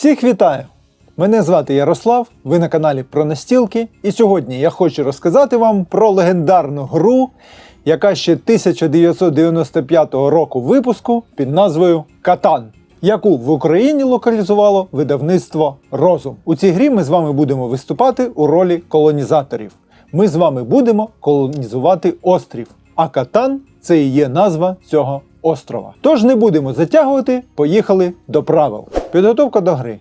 Всіх вітаю! Мене звати Ярослав, ви на каналі про настілки, і сьогодні я хочу розказати вам про легендарну гру, яка ще 1995 року випуску під назвою Катан, яку в Україні локалізувало видавництво Розум. У цій грі ми з вами будемо виступати у ролі колонізаторів. Ми з вами будемо колонізувати острів, а Катан це і є назва цього острова. Тож не будемо затягувати, поїхали до правил. Підготовка до гри.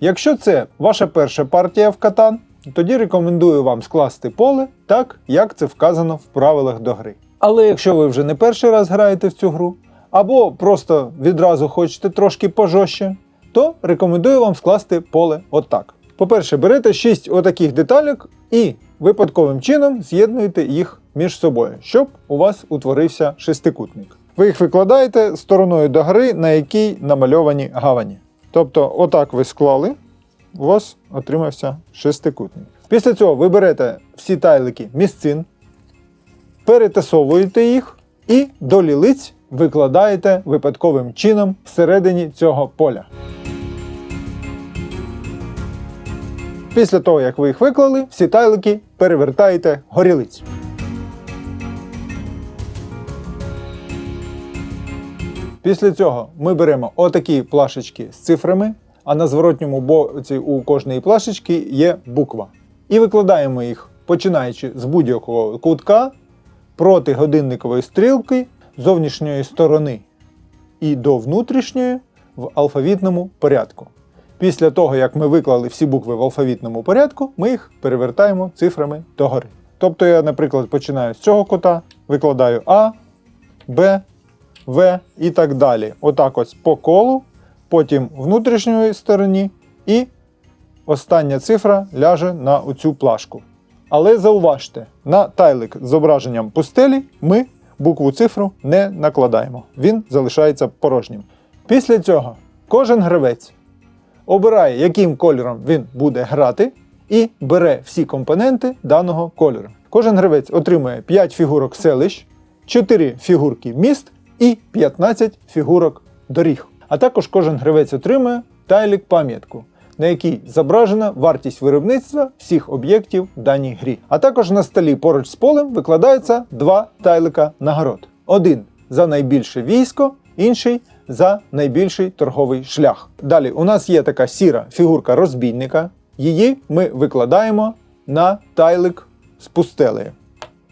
Якщо це ваша перша партія в катан, тоді рекомендую вам скласти поле так, як це вказано в правилах до гри. Але якщо ви вже не перший раз граєте в цю гру, або просто відразу хочете трошки пожорстче, то рекомендую вам скласти поле отак. По-перше, берете 6 отаких деталек і випадковим чином з'єднуєте їх між собою, щоб у вас утворився шестикутник. Ви їх викладаєте стороною до гри, на якій намальовані гавані. Тобто, отак ви склали, у вас отримався шестикутник. Після цього ви берете всі тайлики місцин, перетасовуєте їх і до лілиць викладаєте випадковим чином всередині цього поля. Після того, як ви їх виклали, всі тайлики перевертаєте горілиць. Після цього ми беремо отакі плашечки з цифрами, а на зворотньому боці у кожної плашечки є буква. І викладаємо їх, починаючи з будь-якого кутка проти годинникової стрілки зовнішньої сторони і до внутрішньої в алфавітному порядку. Після того, як ми виклали всі букви в алфавітному порядку, ми їх перевертаємо цифрами догори. Тобто я, наприклад, починаю з цього кута, викладаю А, Б, В і так далі. Отак ось по колу, потім внутрішньої стороні, і остання цифра ляже на оцю плашку. Але зауважте, на тайлик з зображенням пустелі ми букву цифру не накладаємо. Він залишається порожнім. Після цього кожен гравець обирає, яким кольором він буде грати, і бере всі компоненти даного кольору. Кожен гравець отримує 5 фігурок селищ, 4 фігурки міст і 15 фігурок доріг. А також кожен гравець отримує тайлік пам'ятку, на якій зображена вартість виробництва всіх об'єктів в даній грі. А також на столі поруч з полем викладаються два тайлика нагород: один за найбільше військо, інший за найбільший торговий шлях. Далі у нас є така сіра фігурка розбійника. Її ми викладаємо на тайлик з пустелею.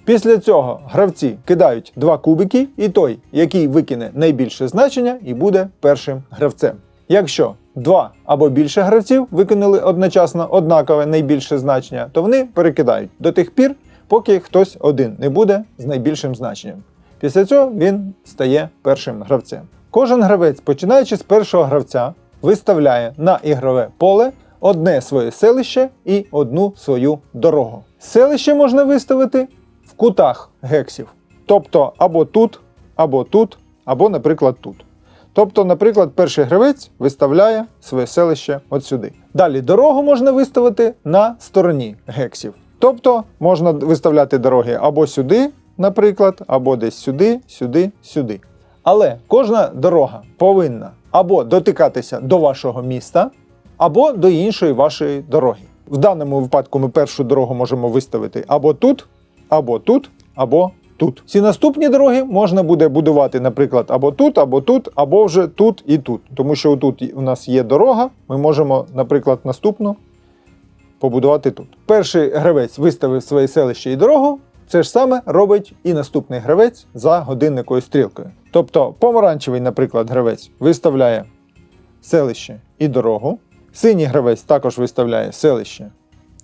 Після цього гравці кидають два кубики, і той, який викине найбільше значення, і буде першим гравцем. Якщо два або більше гравців викинули одночасно однакове найбільше значення, то вони перекидають до тих пір, поки хтось один не буде з найбільшим значенням. Після цього він стає першим гравцем. Кожен гравець, починаючи з першого гравця, виставляє на ігрове поле одне своє селище і одну свою дорогу. Селище можна виставити кутах гексів. Тобто або тут, або тут, або, наприклад, тут. Тобто, наприклад, перший гравець виставляє своє селище от сюди. Далі дорогу можна виставити на стороні гексів. Тобто можна виставляти дороги або сюди, наприклад, або десь сюди, сюди, сюди. Але кожна дорога повинна або дотикатися до вашого міста, або до іншої вашої дороги. В даному випадку ми першу дорогу можемо виставити або тут, або тут, або тут. Ці наступні дороги можна буде будувати, наприклад, або тут, або тут, або вже тут і тут. Тому що тут у нас є дорога, ми можемо, наприклад, наступну побудувати тут. Перший гравець виставив своє селище і дорогу. Це ж саме робить і наступний гравець за годинникою стрілкою. Тобто помаранчевий, наприклад, гравець виставляє селище і дорогу. Синій гравець також виставляє селище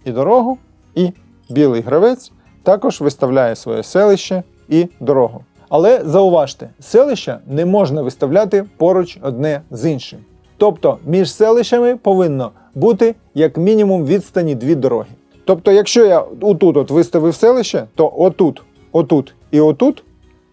і дорогу, і білий гравець також виставляє своє селище і дорогу. Але зауважте, селища не можна виставляти поруч одне з іншим. Тобто між селищами повинно бути як мінімум відстані дві дороги. Тобто, якщо я отут от виставив селище, то отут, отут і отут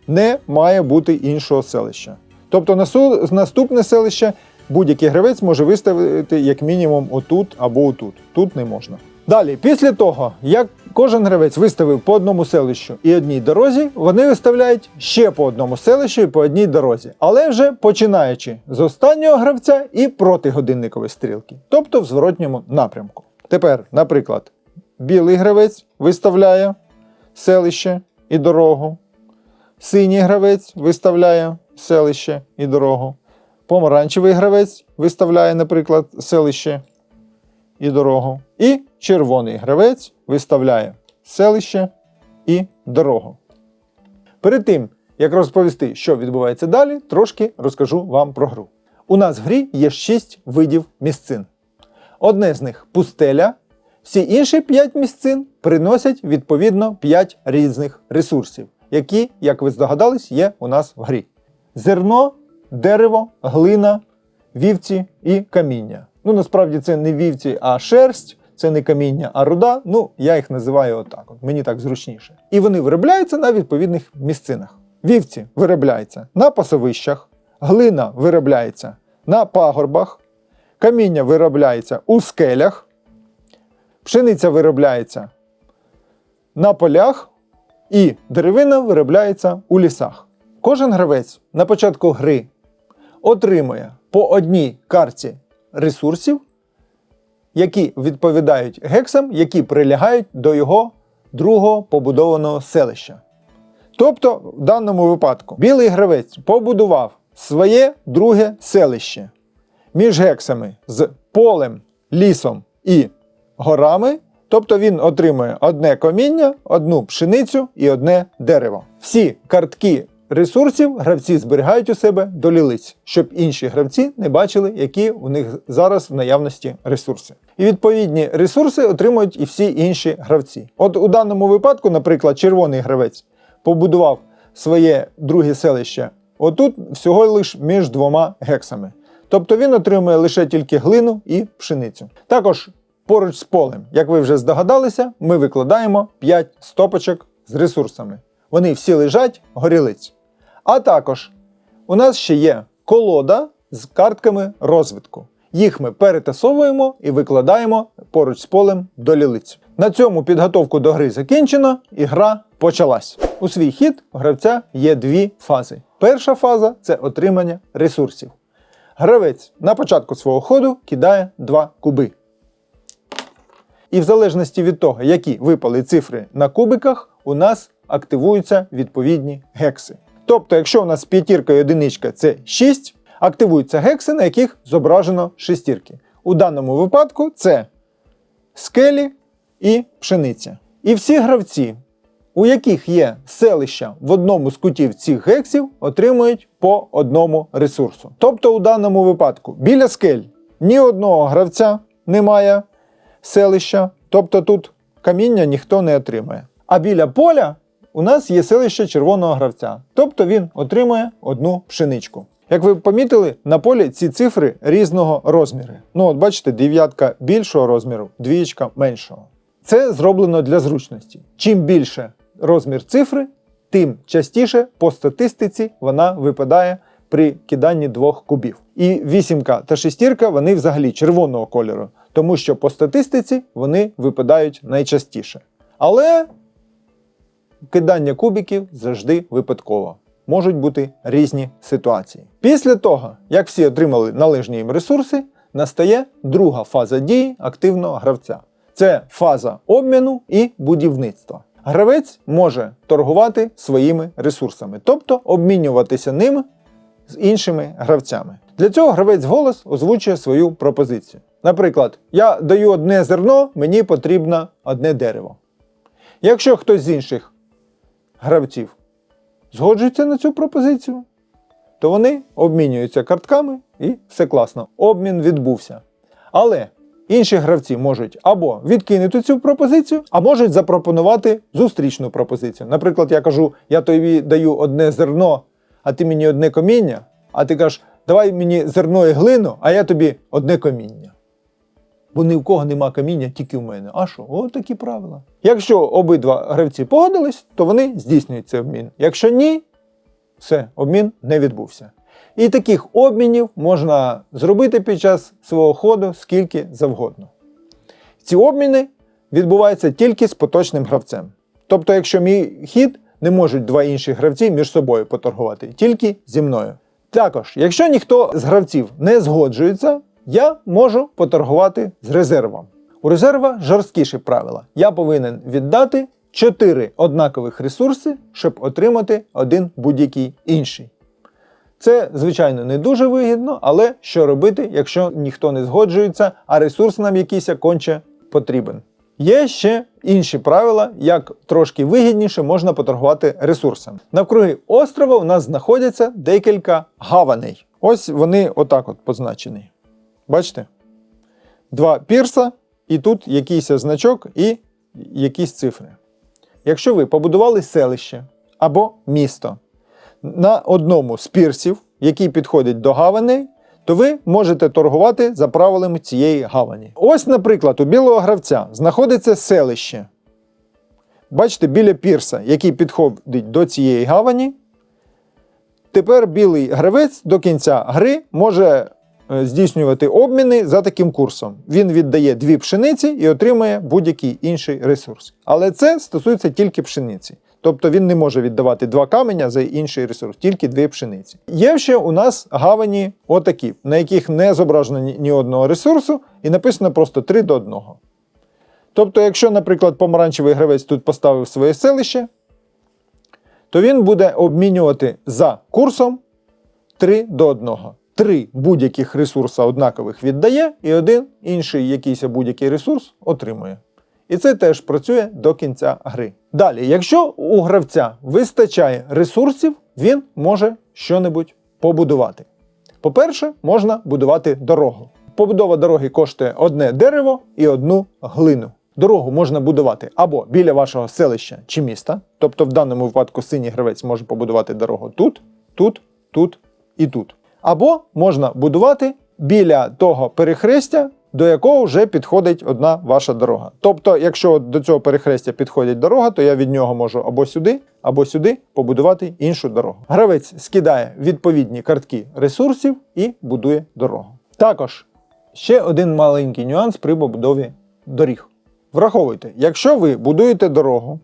не має бути іншого селища. Тобто наступне селище будь-який гравець може виставити як мінімум отут або отут. Тут не можна. Далі, після того, як кожен гравець виставив по одному селищу і одній дорозі, вони виставляють ще по одному селищу і по одній дорозі. Але вже починаючи з останнього гравця і проти годинникової стрілки, тобто в зворотньому напрямку. Тепер, наприклад, білий гравець виставляє селище і дорогу, синій гравець виставляє селище і дорогу, помаранчевий гравець виставляє, наприклад, селище і дорогу. І червоний гравець виставляє селище і дорогу. Перед тим, як розповісти, що відбувається далі, трошки розкажу вам про гру. У нас в грі є 6 видів місцин. Одне з них пустеля. Всі інші 5 місцин приносять відповідно 5 різних ресурсів, які, як ви здогадались, є у нас в грі: зерно, дерево, глина, вівці і каміння. Ну, насправді це не вівці, а шерсть, це не каміння, а руда. Ну, я їх називаю отак. От. Мені так зручніше. І вони виробляються на відповідних місцинах. Вівці виробляються на пасовищах, глина виробляється на пагорбах, каміння виробляється у скелях, пшениця виробляється на полях, і деревина виробляється у лісах. Кожен гравець на початку гри отримує по одній карті ресурсів, які відповідають гексам, які прилягають до його другого побудованого селища. Тобто, в даному випадку, білий гравець побудував своє друге селище між гексами з полем, лісом і горами. Тобто він отримує одне каміння, одну пшеницю і одне дерево. Всі картки ресурсів гравці зберігають у себе до лілиць, щоб інші гравці не бачили, які у них зараз в наявності ресурси. І відповідні ресурси отримують і всі інші гравці. От у даному випадку, наприклад, червоний гравець побудував своє друге селище отут всього лише між двома гексами. Тобто він отримує лише тільки глину і пшеницю. Також поруч з полем, як ви вже здогадалися, ми викладаємо 5 стопочок з ресурсами. Вони всі лежать горілиць. А також у нас ще є колода з картками розвитку. Їх ми перетасовуємо і викладаємо поруч з полем до лілиць. На цьому підготовку до гри закінчено і гра почалась. У свій хід у гравця є дві фази. Перша фаза це отримання ресурсів. Гравець на початку свого ходу кидає два куби. І в залежності від того, які випали цифри на кубиках, у нас активуються відповідні гекси. Тобто, якщо у нас п'ятірка і одиничка це 6, активуються гекси, на яких зображено шестірки. У даному випадку це скелі і пшениця. І всі гравці, у яких є селища в одному з кутів цих гексів, отримують по одному ресурсу. Тобто, у даному випадку біля скель ні одного гравця немає селища, тобто тут каміння ніхто не отримає. А біля поля у нас є селище червоного гравця, тобто він отримує одну пшеничку. Як ви помітили, на полі ці цифри різного розміру. Ну, от бачите, дев'ятка більшого розміру, двієчка меншого. Це зроблено для зручності. Чим більше розмір цифри, тим частіше по статистиці вона випадає при киданні двох кубів. І вісімка та шестірка вони взагалі червоного кольору, тому що по статистиці вони випадають найчастіше. Але кидання кубиків завжди випадково. Можуть бути різні ситуації. Після того, як всі отримали належні їм ресурси, настає друга фаза дії активного гравця. Це фаза обміну і будівництва. Гравець може торгувати своїми ресурсами, тобто обмінюватися ними з іншими гравцями. Для цього гравець голос озвучує свою пропозицію. Наприклад, я даю одне зерно, мені потрібно одне дерево. Якщо хтось з інших гравців згоджується на цю пропозицію, то вони обмінюються картками і все класно. Обмін відбувся. Але інші гравці можуть або відкинути цю пропозицію, а можуть запропонувати зустрічну пропозицію. Наприклад, я кажу, я тобі даю одне зерно, а ти мені одне каміння, а ти кажеш, давай мені зерно і глину, а я тобі одне каміння. Бо ні в кого нема каміння, тільки в мене. А що? От такі правила. Якщо обидва гравці погодились, то вони здійснюють цей обмін. Якщо ні, все, обмін не відбувся. І таких обмінів можна зробити під час свого ходу скільки завгодно. Ці обміни відбувається тільки з поточним гравцем. Тобто, якщо мій хід, не можуть два інші гравці між собою поторгувати, тільки зі мною. Також, якщо ніхто з гравців не згоджується, я можу поторгувати з резервом. У резерва жорсткіші правила. Я повинен віддати 4 однакових ресурси, щоб отримати один будь-який інший. Це, звичайно, не дуже вигідно, але що робити, якщо ніхто не згоджується, а ресурс нам якийсь конче потрібен. Є ще інші правила, як трошки вигідніше можна поторгувати ресурсами. Навкруги острова у нас знаходяться декілька гаваней. Ось вони отак от позначені. Бачите? Два пірса, і тут якийсь значок і якісь цифри. Якщо ви побудували селище або місто на одному з пірсів, який підходить до гаваней, то ви можете торгувати за правилами цієї гавані. Ось, наприклад, у білого гравця знаходиться селище. Бачите, біля пірса, який підходить до цієї гавані. Тепер білий гравець до кінця гри може здійснювати обміни за таким курсом. Він віддає дві пшениці і отримує будь-який інший ресурс. Але це стосується тільки пшениці. Тобто він не може віддавати два каменя за інший ресурс, тільки дві пшениці. Є ще у нас гавані отакі, на яких не зображено ні, одного ресурсу, і написано просто 3 до 1. Тобто, якщо, наприклад, помаранчевий гравець тут поставив своє селище, то він буде обмінювати за курсом 3 до 1. Три будь-яких ресурса однакових віддає, і один інший якийсь будь-який ресурс отримує. І це теж працює до кінця гри. Далі, якщо у гравця вистачає ресурсів, він може щонебудь побудувати. По-перше, можна будувати дорогу. Побудова дороги коштує одне дерево і одну глину. Дорогу можна будувати або біля вашого селища чи міста, тобто в даному випадку синій гравець може побудувати дорогу тут, тут, тут і тут. Або можна будувати біля того перехрестя, до якого вже підходить одна ваша дорога. Тобто, якщо до цього перехрестя підходить дорога, то я від нього можу або сюди, або сюди побудувати іншу дорогу. Гравець скидає відповідні картки ресурсів і будує дорогу. Також ще один маленький нюанс при побудові доріг. Враховуйте, якщо ви будуєте дорогу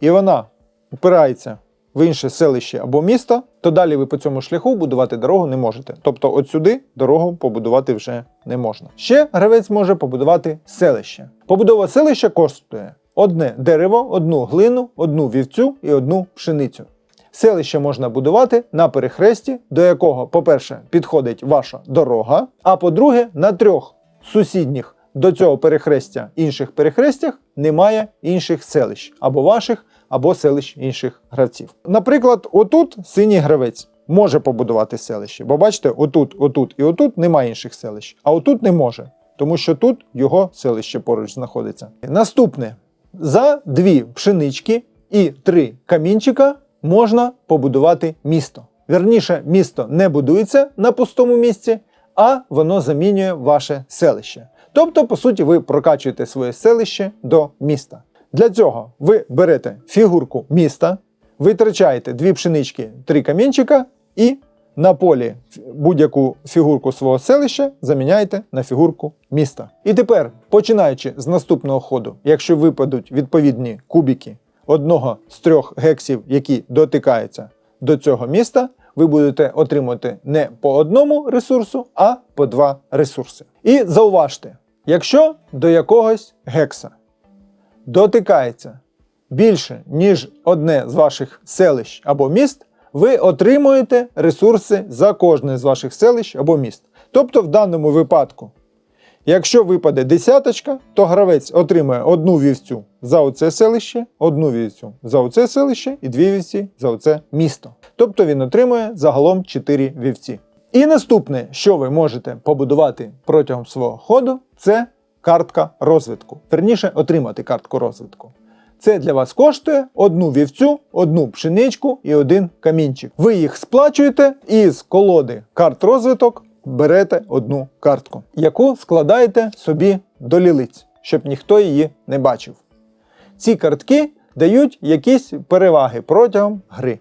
і вона впирається в інше селище або місто, то далі ви по цьому шляху будувати дорогу не можете. Тобто, от сюди дорогу побудувати вже не можна. Ще гравець може побудувати селище. Побудова селища коштує одне дерево, одну глину, одну вівцю і одну пшеницю. Селище можна будувати на перехресті, до якого, по-перше, підходить ваша дорога, а по-друге, на трьох сусідніх до цього перехрестя інших перехрестях немає інших селищ або ваших, або селищ інших гравців. Наприклад, отут синій гравець може побудувати селище, бо бачите, отут, отут і отут немає інших селищ, а отут не може, тому що тут його селище поруч знаходиться. Наступне: за дві пшенички і три камінчика можна побудувати місто. Вірніше, місто не будується на пустому місці, а воно замінює ваше селище. Тобто, по суті, ви прокачуєте своє селище до міста. Для цього ви берете фігурку міста, витрачаєте дві пшенички, три камінчика і на полі будь-яку фігурку свого селища заміняєте на фігурку міста. І тепер, починаючи з наступного ходу, якщо випадуть відповідні кубики одного з трьох гексів, які дотикаються до цього міста, ви будете отримувати не по одному ресурсу, а по два ресурси. І зауважте, якщо до якогось гекса дотикається більше, ніж одне з ваших селищ або міст, ви отримуєте ресурси за кожне з ваших селищ або міст. Тобто, в даному випадку, якщо випаде десяточка, то гравець отримує одну вівцю за оце селище, одну вівцю за оце селище і дві вівці за оце місто. Тобто він отримує загалом 4 вівці. І наступне, що ви можете побудувати протягом свого ходу, це картка розвитку. Верніше отримати картку розвитку. Це для вас коштує одну вівцю, одну пшеничку і один камінчик. Ви їх сплачуєте і з колоди карт розвиток берете одну картку, яку складаєте собі до лілиць, щоб ніхто її не бачив. Ці картки дають якісь переваги протягом гри.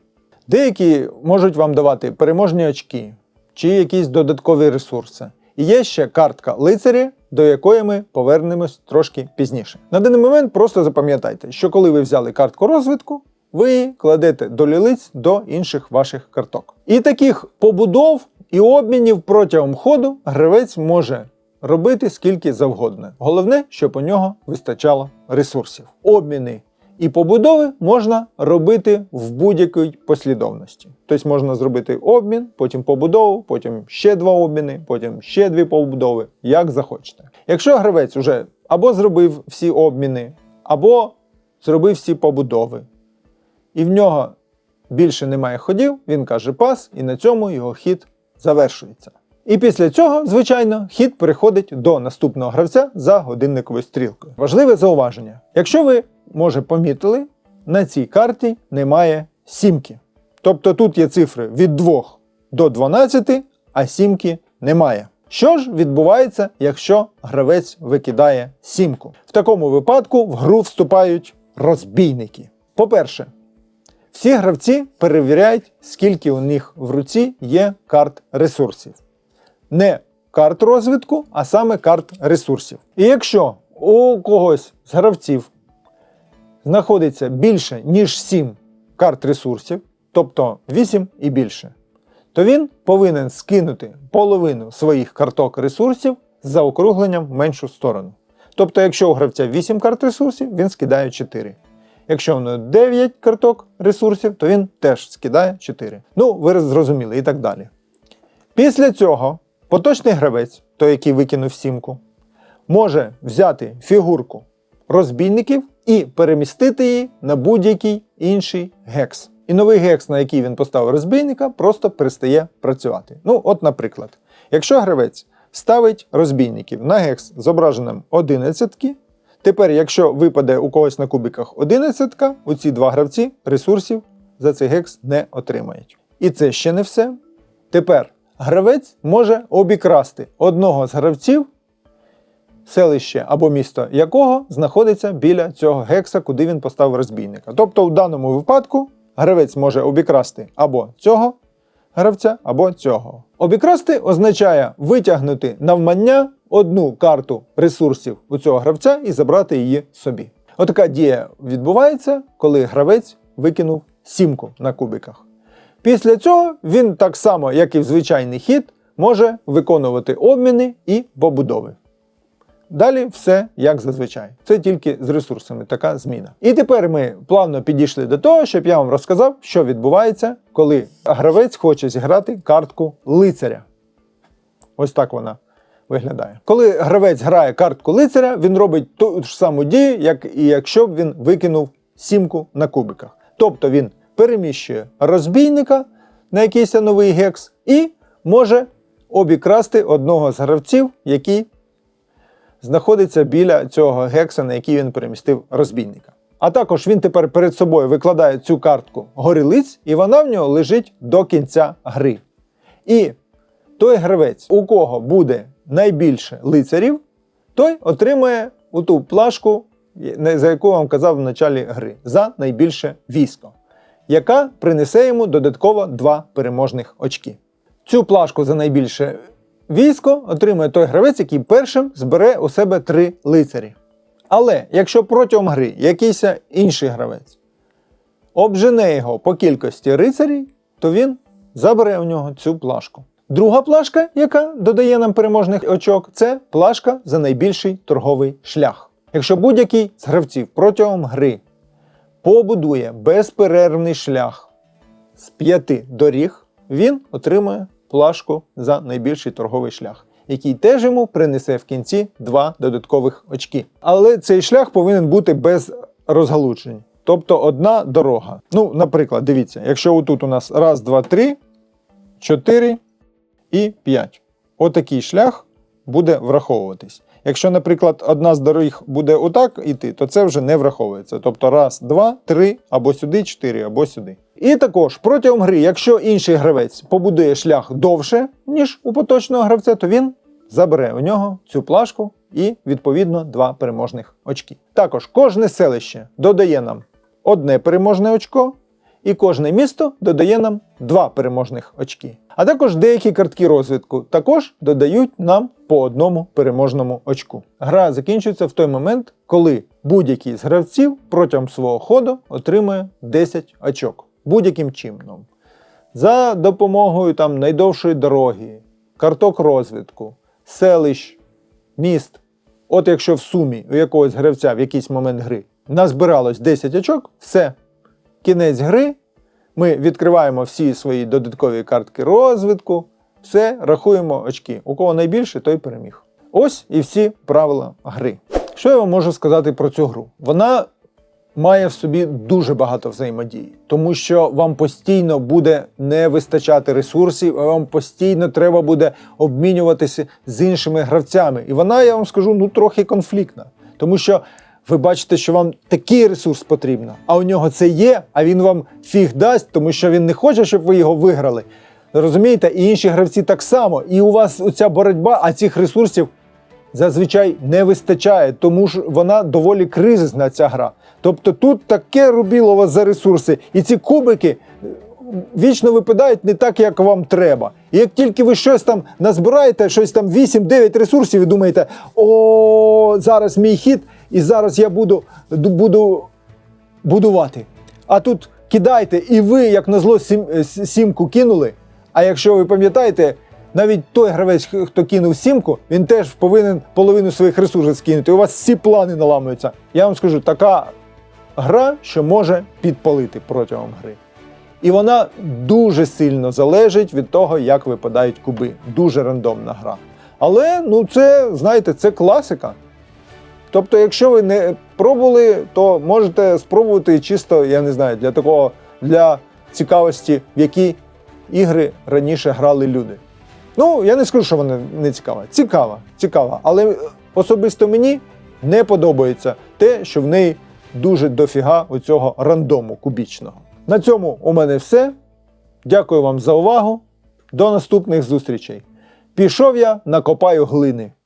Деякі можуть вам давати переможні очки чи якісь додаткові ресурси. І є ще картка лицарі, до якої ми повернемось трошки пізніше. На даний момент просто запам'ятайте, що коли ви взяли картку розвитку, ви її кладете до лілиць до інших ваших карток. І таких побудов і обмінів протягом ходу гравець може робити скільки завгодно. Головне, щоб у нього вистачало ресурсів. Обміни і побудови можна робити в будь-якій послідовності. Тобто можна зробити обмін, потім побудову, потім ще два обміни, потім ще дві побудови, як захочете. Якщо гравець вже або зробив всі обміни, або зробив всі побудови, і в нього більше немає ходів, він каже пас, і на цьому його хід завершується. І після цього, звичайно, хід переходить до наступного гравця за годинниковою стрілкою. Важливе зауваження: якщо ви, може, помітили, на цій карті немає сімки. Тобто тут є цифри від 2 до 12, а сімки немає. Що ж відбувається, якщо гравець викидає сімку? В такому випадку в гру вступають розбійники. По-перше, всі гравці перевіряють, скільки у них в руці є карт ресурсів. Не карт розвитку, а саме карт ресурсів. І якщо у когось з гравців знаходиться більше, ніж 7 карт ресурсів, тобто 8 і більше, то він повинен скинути половину своїх карток ресурсів з заокругленням в меншу сторону. Тобто, якщо у гравця 8 карт ресурсів, він скидає 4. Якщо в нього 9 карток ресурсів, то він теж скидає 4. Ну, ви зрозуміли і так далі. Після цього поточний гравець, той, який викинув сімку, може взяти фігурку розбійників і перемістити її на будь-який інший гекс. І новий гекс, на який він поставив розбійника, просто перестає працювати. Ну, от, наприклад, якщо гравець ставить розбійників на гекс з зображенням 11, тепер, якщо випаде у когось на кубиках 11, у ці два гравці ресурсів за цей гекс не отримають. І це ще не все. Тепер гравець може обікрасти одного з гравців, селище або місто якого знаходиться біля цього гекса, куди він поставив розбійника. Тобто, в даному випадку гравець може обікрасти або цього гравця, або цього. Обікрасти означає витягнути навмання одну карту ресурсів у цього гравця і забрати її собі. Отака дія відбувається, коли гравець викинув сімку на кубиках. Після цього він так само, як і в звичайний хід, може виконувати обміни і побудови. Далі все як зазвичай. Це тільки з ресурсами така зміна. І тепер ми плавно підійшли до того, щоб я вам розказав, що відбувається, коли гравець хоче зіграти картку лицаря. Ось так вона виглядає. Коли гравець грає картку лицаря, він робить ту ж саму дію, як і якщо б він викинув сімку на кубиках. Тобто він переміщує розбійника на якийсь новий гекс і може обікрасти одного з гравців, який знаходиться біля цього гекса, на який він перемістив розбійника. А також він тепер перед собою викладає цю картку горілиць, і вона в нього лежить до кінця гри. І той гравець, у кого буде найбільше лицарів, той отримає у ту плашку, за яку вам казав в началі гри, за найбільше військо, яка принесе йому додатково 2 переможних очки. Цю плашку за найбільше військо отримує той гравець, який першим збере у себе три лицарі. Але якщо протягом гри якийсь інший гравець обжене його по кількості рицарів, то він забере у нього цю плашку. Друга плашка, яка додає нам переможних очок, це плашка за найбільший торговий шлях. Якщо будь-який з гравців протягом гри побудує безперервний шлях з п'яти доріг, він отримує плашку за найбільший торговий шлях, який теж йому принесе в кінці два додаткових очки. Але цей шлях повинен бути без розгалуджень. Тобто одна дорога. Ну, наприклад, дивіться, якщо отут у нас раз, два, три, чотири і п'ять. Отакий шлях буде враховуватись. Якщо, наприклад, одна з доріг буде отак іти, то це вже не враховується. Тобто раз, два, три, або сюди, чотири, або сюди. І також протягом гри, якщо інший гравець побудує шлях довше, ніж у поточного гравця, то він забере у нього цю плашку і, відповідно, два переможних очки. Також кожне селище додає нам одне переможне очко, і кожне місто додає нам два переможних очки. А також деякі картки розвитку також додають нам по одному переможному очку. Гра закінчується в той момент, коли будь-який з гравців протягом свого ходу отримує 10 очок будь-яким чином. За допомогою там найдовшої дороги, карток розвитку, селищ, міст. От якщо в сумі у якогось гравця в якийсь момент гри назбиралось 10 очок, все. Кінець гри. Ми відкриваємо всі свої додаткові картки розвитку, все, рахуємо очки. У кого найбільше, той переміг. Ось і всі правила гри. Що я вам можу сказати про цю гру? Вона має в собі дуже багато взаємодії, тому що вам постійно буде не вистачати ресурсів, а вам постійно треба буде обмінюватися з іншими гравцями. І вона, я вам скажу, ну трохи конфліктна. Тому що ви бачите, що вам такий ресурс потрібно, а у нього це є, а він вам фіг дасть, тому що він не хоче, щоб ви його виграли. Розумієте? І інші гравці так само. І у вас оця боротьба, а цих ресурсів зазвичай не вистачає, тому ж вона доволі кризисна ця гра. Тобто тут таке рубіло за ресурси, і ці кубики е, вічно випадають не так, як вам треба. І як тільки ви щось там назбираєте, щось там 8-9 ресурсів, і думаєте, о, зараз мій хід, і зараз я буду, буду будувати. А тут кидайте, і ви, як на зло, сім, е, сімку кинули. А якщо ви пам'ятаєте, навіть той гравець, хто кинув сімку, він теж повинен половину своїх ресурсів скинути. У вас всі плани наламуються. Я вам скажу, така гра, що може підпалити протягом гри. І вона дуже сильно залежить від того, як випадають куби. Дуже рандомна гра. Але ну це, знаєте, це класика. Тобто, якщо ви не пробували, то можете спробувати чисто, я не знаю, для такого для цікавості, в які ігри раніше грали люди. Ну, я не скажу, що вона не цікава. Цікава, цікава. Але особисто мені не подобається те, що в неї дуже дофіга оцього цього рандому кубічного. На цьому у мене все. Дякую вам за увагу. До наступних зустрічей. Пішов я накопаю глини.